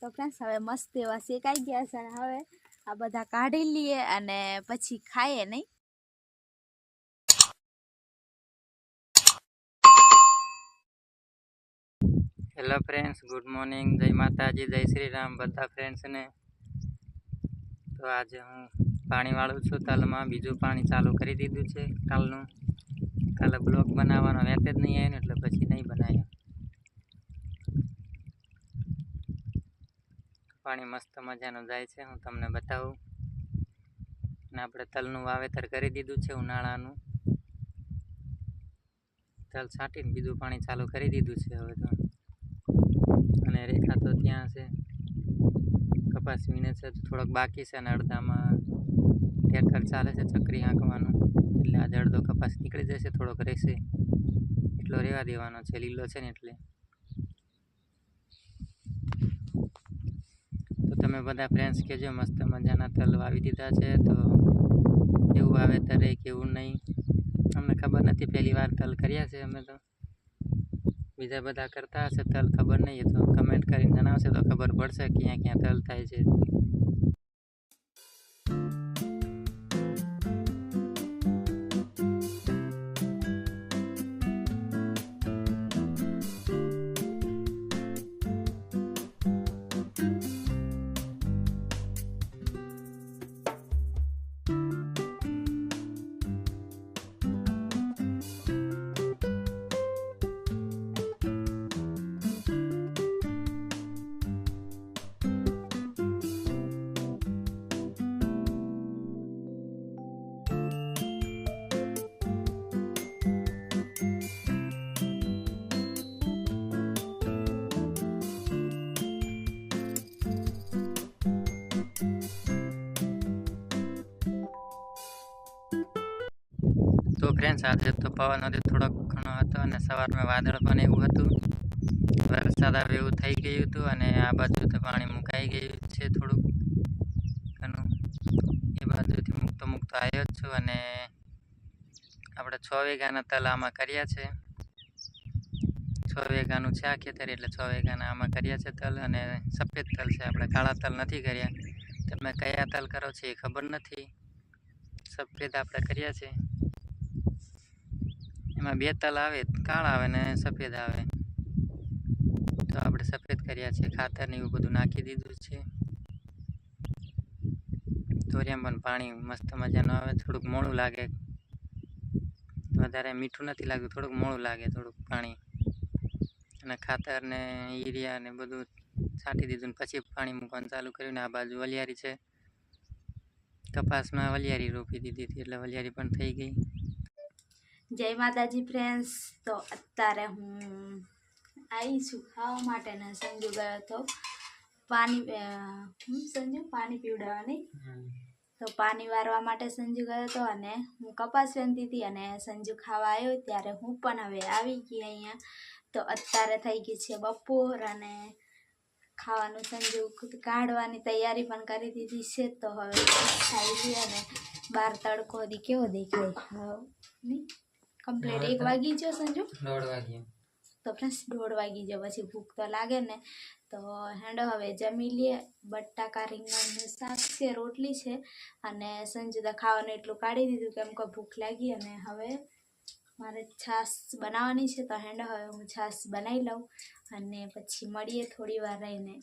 તો ફ્રેન્ડ્સ હવે મસ્ત એવા શેકાઈ ગયા છે હવે આ બધા કાઢી લઈએ અને પછી ખાઈએ, નહીં? હેલો ફ્રેન્ડ્સ ગુડ મોર્નિંગ જય માતાજી, જય શ્રી રામ બધા ફ્રેન્ડ્સને તો આજે હું પાણી વાળું છું તલમાં. બીજું પાણી ચાલુ કરી દીધું છે કાલનું. કાલે બ્લોક બનાવવાનો વેત જ નહીં આવ્યો ને, એટલે પછી નહીં બનાવ્યો પાણી મસ્ત મજાનું જાય છે, હું તમને બતાવું. અને આપણે તલનું વાવેતર કરી દીધું છે, ઉનાળાનું. તલ છાંટીને બીજું પાણી ચાલુ કરી દીધું છે હવે તો. અને રેખા તો ત્યાં છે. કપાસ વીણે છે થોડોક બાકી છે અને અડધામાં ટેકર ચાલે છે, ચકરી હાંકવાનું. એટલે આજે અડધો કપાસ નીકળી જશે, થોડોક રહેશે. એટલો રહેવા દેવાનો છે, લીલો છે ને એટલે તો તમે બધા ફ્રેન્ડ્સ કહેજો મસ્ત મજાના તલ વાવી દીધા છે, તો કેવું વાવેતર રહે કેવું નહીં. અમને ખબર નથી, પહેલી વાર તલ કર્યા છે અમે તો. બીજા બધા કરતા હશે તલ ખબર નહીં, એ તો કમેન્ટ કરીને જણાવશે, તો ખબર પડશે ક્યાં ક્યાં તલ થાય છે. તો ફ્રેન્ડ્સ આજે તો પવન હજી થોડોક ઘણો હતો અને સવારમાં વાદળ પણ એવું હતું. વરસાદ આવે એવું થઈ ગયું હતું અને આ બાજુ તો પાણી મુકાઈ ગયું છે થોડુંક. ઘણું. એ બાજુથી મૂકતો મૂકતો આવ્યો જ છું અને આપણે છ વીઘાના તલ આમાં કર્યા છે. છ વીઘાનું છે આ ખેતર એટલે છ વીઘાના આમાં કર્યા છે તલ અને સફેદ તલ છે. આપણે કાળા તલ નથી કર્યા. તમે કયા તલ કરો છો એ ખબર નથી. સફેદ આપણે કર્યા છે. એમાં બે તલ આવે, કાળા આવે ને સફેદ આવે. તો આપણે સફેદ કર્યા છે, ખાતર ને એવું બધું નાખી દીધું છે. તોરિયામાં પણ પાણી મસ્ત મજાનું આવે, થોડુંક મોડું લાગે. વધારે મીઠું નથી લાગતું થોડુંક મોડું લાગે, થોડુંક પાણી. અને ખાતર ને યુરિયા ને બધું છાંટી દીધું ને પછી પાણી મૂકવાનું ચાલુ કર્યું ને આ બાજુ વલિયારી છે. કપાસમાં વલિયારી રોપી દીધી હતી, એટલે વલિયારી પણ થઈ ગઈ. જય માતાજી ફ્રેન્ડ્સ તો અત્યારે હું આવી છું ખાવા માટે ને સંજુ ગયો હતો પાણી હું સંજુ? પાણી પીવડાવવાની. તો પાણી વારવા માટે સંજુ ગયો હતો અને હું કપાસ વેનતી હતી અને સંજુ ખાવા આવ્યો ત્યારે હું પણ હવે આવી ગઈ અહીંયા. તો અત્યારે થઈ ગઈ છે બપોર અને ખાવાનું સંજુ કાઢવાની તૈયારી પણ કરી દીધી છે. તો હવે ખાઈ લઈએ અને બહાર તડકો દી કેવો દેખાય? હા નહીં? કમ્પ્લીટ એક વાગી ગયો સંજુ? દોઢ વાગ્યા. તો ફ્રેન્ડ્સ દોઢ વાગી જાય પછી ભૂખ તો લાગે ને. તો હેંડો હવે જમી લઈએ બટાકા રીંગણનું શાક છે રોટલી છે. અને સંજુદા ખાવાનું એટલું કાઢી દીધું કેમ કે ભૂખ લાગી અને હવે મારે છાશ બનાવવાની છે. તો હેંડો હવે હું છાશ બનાવી લઉં અને પછી મળીએ થોડી વાર રહીને.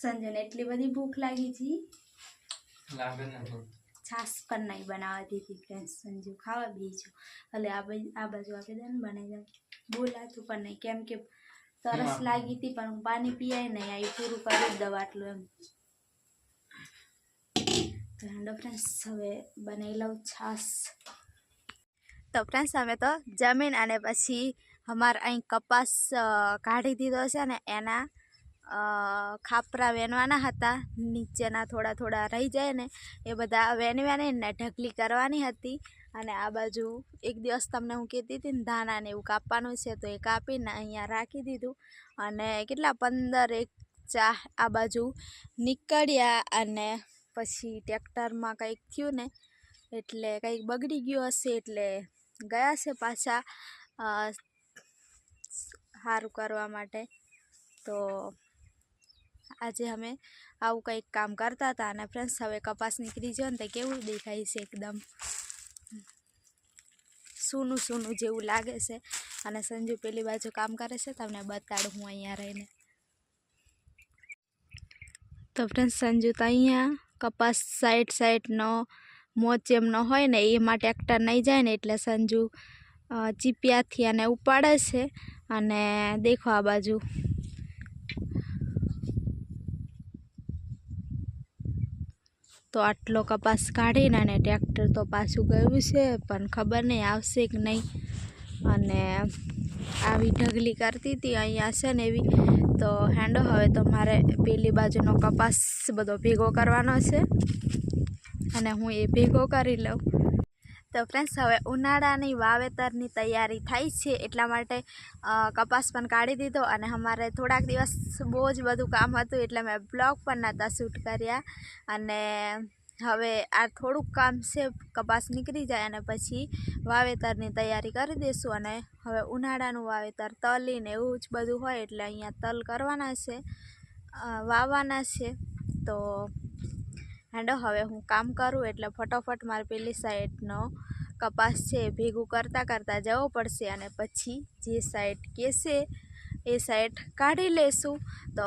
સંજુને એટલી બધી ભૂખ લાગી હતી લાગે ને છાશ પણ નહીં બનાવવા દીધી ફ્રેન્ડ્સ સંજુ ખાવા બીજો. એટલે આ બાજુ આ બાજુ ને બનાવી દે બોલાતું પણ નહીં. કેમ કે તરસ લાગી હતી પણ હું પાણી પીવાય નહીં. આ પૂરું કરી દઉં આટલું એમ. તો ફ્રેન્ડ્સ હવે બનાવી લઉં છાશ. તો ફ્રેન્ડ્સ અમે તો જમીન અને પછી અમારે અહીં કપાસ કાઢી દીધો છે ને એના ખાપરા વેનવાના હતા. નીચેના થોડા થોડા રહી જાય ને, એ બધા વેનવાને ને ઢગલી કરવાની હતી. અને આ બાજુ એક દિવસ તમને હું કહેતી હતી ને ધાનાને એવું કાપવાનું છે તો એ કાપીને અહીંયા રાખી દીધું. અને કેટલા, પંદર એક ચા આ બાજુ નીકળ્યા અને પછી ટ્રેક્ટરમાં કંઈક થયું ને, એટલે કંઈક બગડી ગયું હશે એટલે ગયા છે પાછા સારું કરવા માટે. તો આજે અમે આવું કંઈક કામ કરતા હતા અને ફ્રેન્ડ્સ હવે કપાસ નીકળી ગયો ને તો કેવું દેખાય છે એકદમ. સૂનું સૂનું જેવું લાગે છે. અને સંજુ પેલી બાજુ કામ કરે છે, તમને બતાડું હું અહીંયા રહીને. તો ફ્રેન્ડ્સ સંજુ તો અહીંયા કપાસ સાઈડ સાઈડનો મોચ એમનો હોય ને એમાં ટ્રેક્ટર નહીં જાય ને, એટલે સંજુ ચીપિયાથી આને ઉપાડે છે. અને દેખો આ બાજુ. તો આટલો કપાસ કાઢીને અને ટ્રેક્ટર તો પાછું ગયું છે, પણ ખબર નહીં આવશે કે નહીં. અને આવી ઢગલી કરતી હતી, અહીંયા છે ને એવી. તો હેન્ડો હવે તો મારે પેલી બાજુનો કપાસ બધો ભેગો કરવાનો છે. અને હું એ ભેગો કરી લઉં. તો ફ્રેન્ડ્સ હવે ઉનાળાની વાવેતરની તૈયારી થાય છે એટલા માટે કપાસ પણ કાઢી દીધો અને અમારે થોડાક દિવસ બહુ જ બધું કામ હતું એટલે મેં બ્લોગ પણ નહોતા શૂટ કર્યા. અને હવે આ થોડુંક કામ છે, કપાસ નીકળી જાય અને પછી વાવેતરની તૈયારી કરી દઈશું અને હવે ઉનાળાનું વાવેતર તલીને એવું જ બધું હોય એટલે અહીંયા તલ કરવાના છે વાવવાના છે. તો હેંડો, હવે હું કામ કરું એટલે ફટોફટ મારે પેલી સાઈડનો કપાસ છે ભેગું કરતાં કરતાં જવો પડશે અને પછી જે સાઈડ કહેશે એ સાઈડ કાઢી લેશું. તો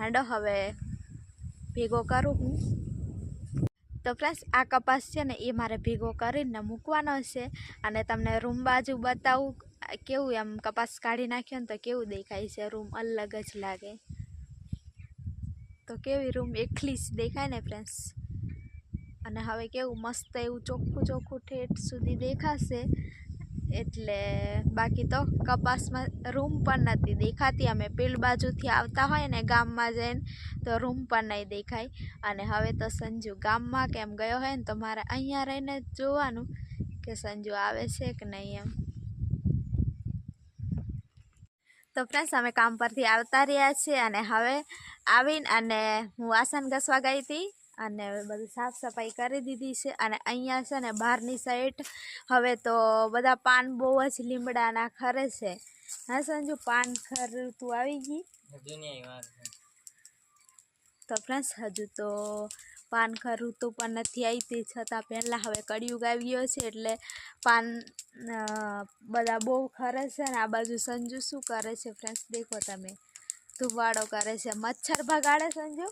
હેંડો, હવે ભેગો કરું હું. તો ફ્રેન્ડ્સ આ કપાસ છે ને એ મારે ભેગો કરીને મૂકવાનો છે અને તમને રૂમ બાજુ બતાવું, કેવું એમ કપાસ કાઢી નાખ્યો ને તો કેવું દેખાય છે? રૂમ અલગ જ લાગે. તો કેવી રૂમ એકલી જ દેખાય ને ફ્રેન્ડ્સ અને હવે કેવું મસ્ત એવું ચોખ્ખું ચોખ્ખું ઠેઠ સુધી દેખાશે. એટલે બાકી તો કપાસમાં રૂમ પણ નથી દેખાતી. અમે પેલ બાજુથી આવતા હોય ને ગામમાં જઈને તો રૂમ પણ નહીં દેખાય. અને હવે તો સંજુ ગામમાં કેમ ગયો હોય ને તો મારે અહીંયા રહીને જોવાનું કે સંજુ આવે છે કે નહીં એમ. તો ફ્રેન્ડ્સ અમે કામ પરથી આવતા રહ્યા છીએ અને હવે આવીને અને હું વાસણ ઘસવા ગઈ હતી અને બધું સાફ સફાઈ કરી દીધી છે અને અહીંયા છે ને બહારની સાઈડ હવે તો બધા પાન બહુ જ લીમડાના ખરે છે. હા સંજુ પાન ખરતું આવી ગઈ? તો ફ્રેન્ડ્સ હજુ તો પાનખર ઋતુ પણ નથી આવી તે છતાં પહેલાં હવે કળિયુગ આવી છે એટલે પાન બધા બહુ ખરે છે ને આ બાજુ સંજુ શું કરે છે ફ્રેન્ડ્સ દેખો તમે. ધુવાડો કરે છે. મચ્છર ભગાડે સંજુ?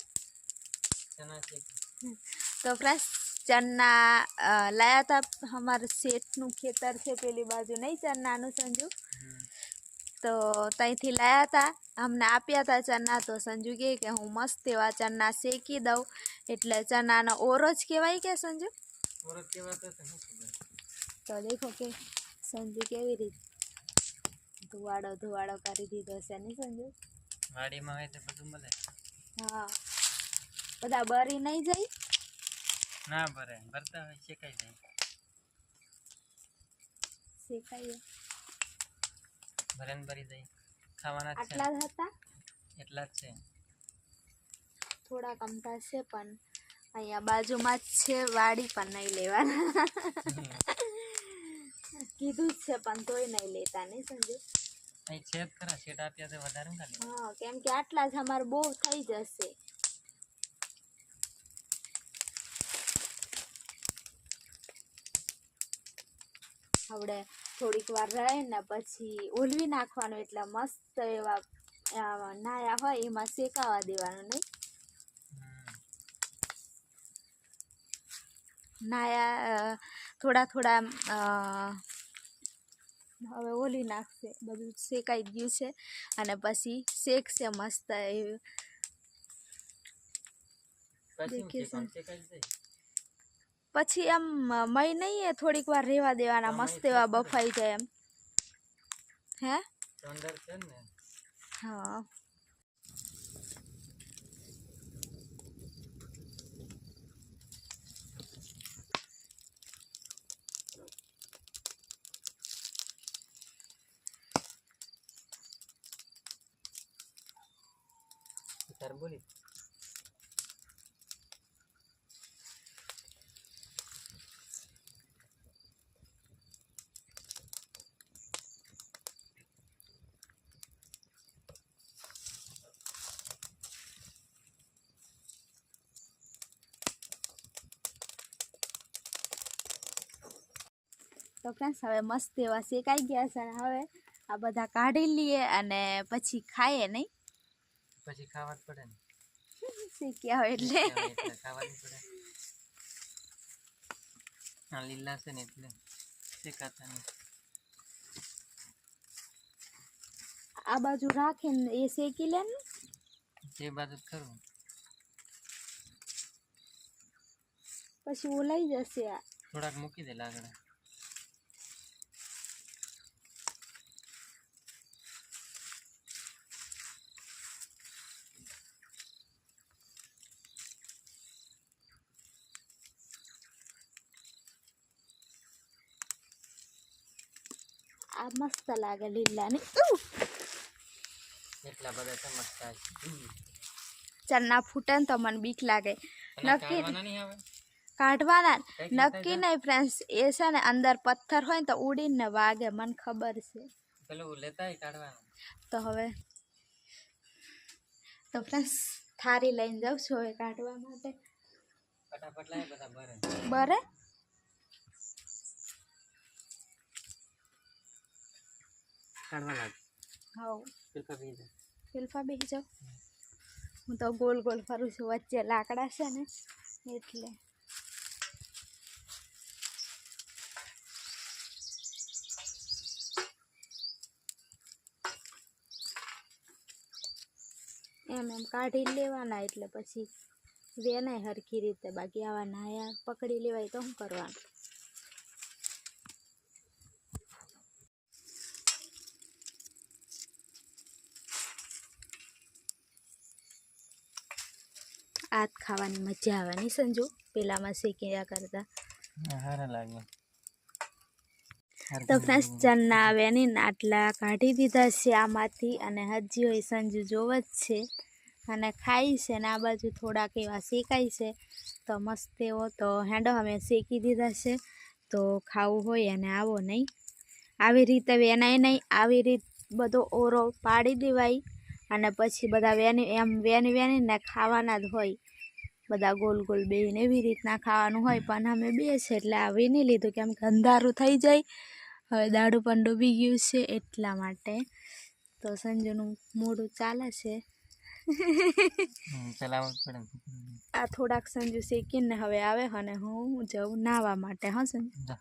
તો ફ્રેન્ડ્સ ચના લાયા હતા અમારા શેઠનું ખેતર છે પેલી બાજુ નહીં ચનાનું સંજુ? તો ત્યાંથી લાયા હતા અમને આપ્યા હતા ચના તો સંજુ કહે કે હું મસ્ત એવા ચના શેકી દઉં. એટલે ચનાનો ઓરો જ કહેવાય કે સંજુ? તો દેખો કે સંજુ કેવી રીતે ધુવાડો ધુવાડો કરી દીધો છે ને સંજુ? વાડીમાં હોય તો બધું મળે. હા. બધા બરી નહીં જાય? ના ભરે ભરતા હોય શેકાઈ જાય. શેકાઈએ ભરેન ભરી જાય ખાવાના આટલા જ હતા? એટલા જ છે. થોડા કમતા છે પણ અહીંયા બાજુમાં જ છે વાડી પણ નહીં લેવાના. કીધું જ છે પણ તોય નહીં લેતા નહીં સંજુ અહીં છે જ ખરા આપ્યા છે વધારે હા કેમ કે આટલા જ અમારે બહુ થઈ જશે. આપણે થોડીક વાર રહે ને પછી ઓલવી નાખવાનું એટલે મસ્ત એવા નાયા હોય એમાં શેકાવા દેવાનું નહીં. નાયા થોડા થોડા હવે ઓલી નાખશે બધું શેકાઈ ગયું છે. અને પછી શેકશે મસ્ત એવું. પછી એમ મય નહીં એ થોડીક વાર રહેવા દેવાના મસ્ત એવા બફાઈ જાય એમ. હે? હા. બોલી. તો ફ્રેન્ડ્સ હવે મસ્ત એવા શેકાઈ ગયા છે હવે આ બધા કાઢી લઈએ અને પછી ખાઈએ, નહીં? પછી ખાવા જ પડે ને. શીખ્યા હોય એટલે. એટલે ખાવા જ પડે. આ લીલા છે ને એટલે શેકાતા નહીં. આ બાજુ રાખીને એ શેકી લે ને. જે બાજુ ખરું. પછી ઓલાઈ જશે આ. થોડાક મૂકી દે લાગડા આ મસ્ત લાગે લીલાની. એટલા બધા ચમકતા ચાલ ના ફૂટે ને તો મને બીક લાગે. નક્કી કાઢવાના નક્કી નહીં ફ્રેન્ડ્સ એ છે ને અંદર પથ્થર હોય ને તો ઉડીને વાગે મને ખબર છે. પેલું લેતાય કાઢવાનું. તો હવે તો ફ્રેન્ડ્સ થારી લઈને જાઉં છું હવે કાઢવા માટે. ફટાફટ લાય બધા ભરે. બરે કાઢવા લાગ જાઉં હું તો ગોલ ગોલ ફરું છું વચ્ચે લાકડા છે ને એટલે એમ એમ કાઢી લેવાના એટલે પછી વેનાય હરખી રીતે બાકી આવા નાયા પકડી લેવાય તો શું કરવાનું જ ખાવાની મજા આવે નહીં સંજુ. પેલામાં શેક્યા કરતા. લાગે. તો ફ્રેન્ડ્સ ચણના વેની ને આટલા કાઢી દીધા છે આમાંથી અને હજી હોય સંજુ જોવ જ છે. અને ખાઈ છે ને આ બાજુ થોડાક એવા શેકાય છે. તો મસ્ત એવો તો હેંડો અમે શેકી દીધા છે. તો ખાવું હોય અને આવો નહીં. આવી રીતે વેનાય નહીં આવી રીત બધો ઓરો પાડી દેવાય. અને પછી બધા વેની એમ વેની વેનીને ખાવાના જ હોય. બધા ગોલ ગોલ બેહીને એવી રીતના ખાવાનું હોય પણ અમે બે છે એટલે આવી નહીં લીધું કેમ કે અંધારું થઈ જાય. હવે દાડું પણ ડૂબી ગયું છે એટલા માટે. તો સંજુનું મોડું ચાલે છે. આ થોડાક સંજુ શેકીને હવે આવે અને હું જઉં નાવા માટે હા સંજુ?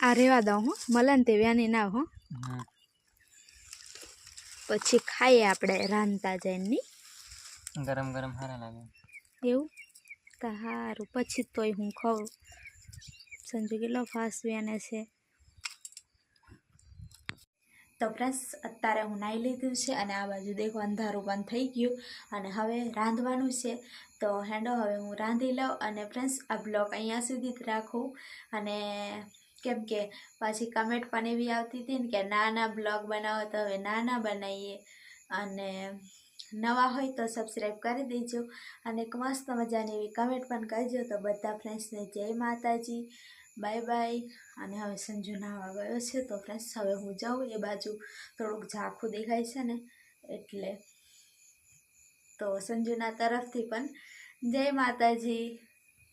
આ રેવા દઉં હું. મલન તે વ્યાની નાવ હો. પછી ખાઈએ આપણે રાંધતા જઈને. ગરમ ગરમ હારા લાગે. એવું? તો સારું પછી તોય હું ખાઉં. સંજુ કેટલો ફાસ્ટ વ્યાને છે. તો ફ્રેન્ડ્સ અત્યારે હું નાહી લીધું છે અને આ બાજુ દેખો અંધારું પણ થઈ ગયું અને હવે રાંધવાનું છે. તો હેંડો, હવે હું રાંધી લઉં અને ફ્રેન્ડ્સ આ બ્લોગ અહીંયા સુધી જ રાખું. અને કેમ કે પાછી કમેન્ટ પણ એવી આવતી હતી ને કે, નાના બ્લોગ બનાવો તો હવે નાના બનાવીએ. અને નવા હોય તો સબસ્ક્રાઈબ કરી દેજો અને એક મસ્ત મજાની એવી કમેન્ટ પણ કરજો. તો બધા ફ્રેન્ડ્સને જય માતાજી. બાય બાય અને હવે સંજુ નાવા ગયો છે. તો ફ્રેન્ડ્સ હવે હું જાઉં એ બાજુ. થોડુંક ઝાંખું દેખાય છે ને, એટલે તો સંજુના તરફથી પણ જય માતાજી.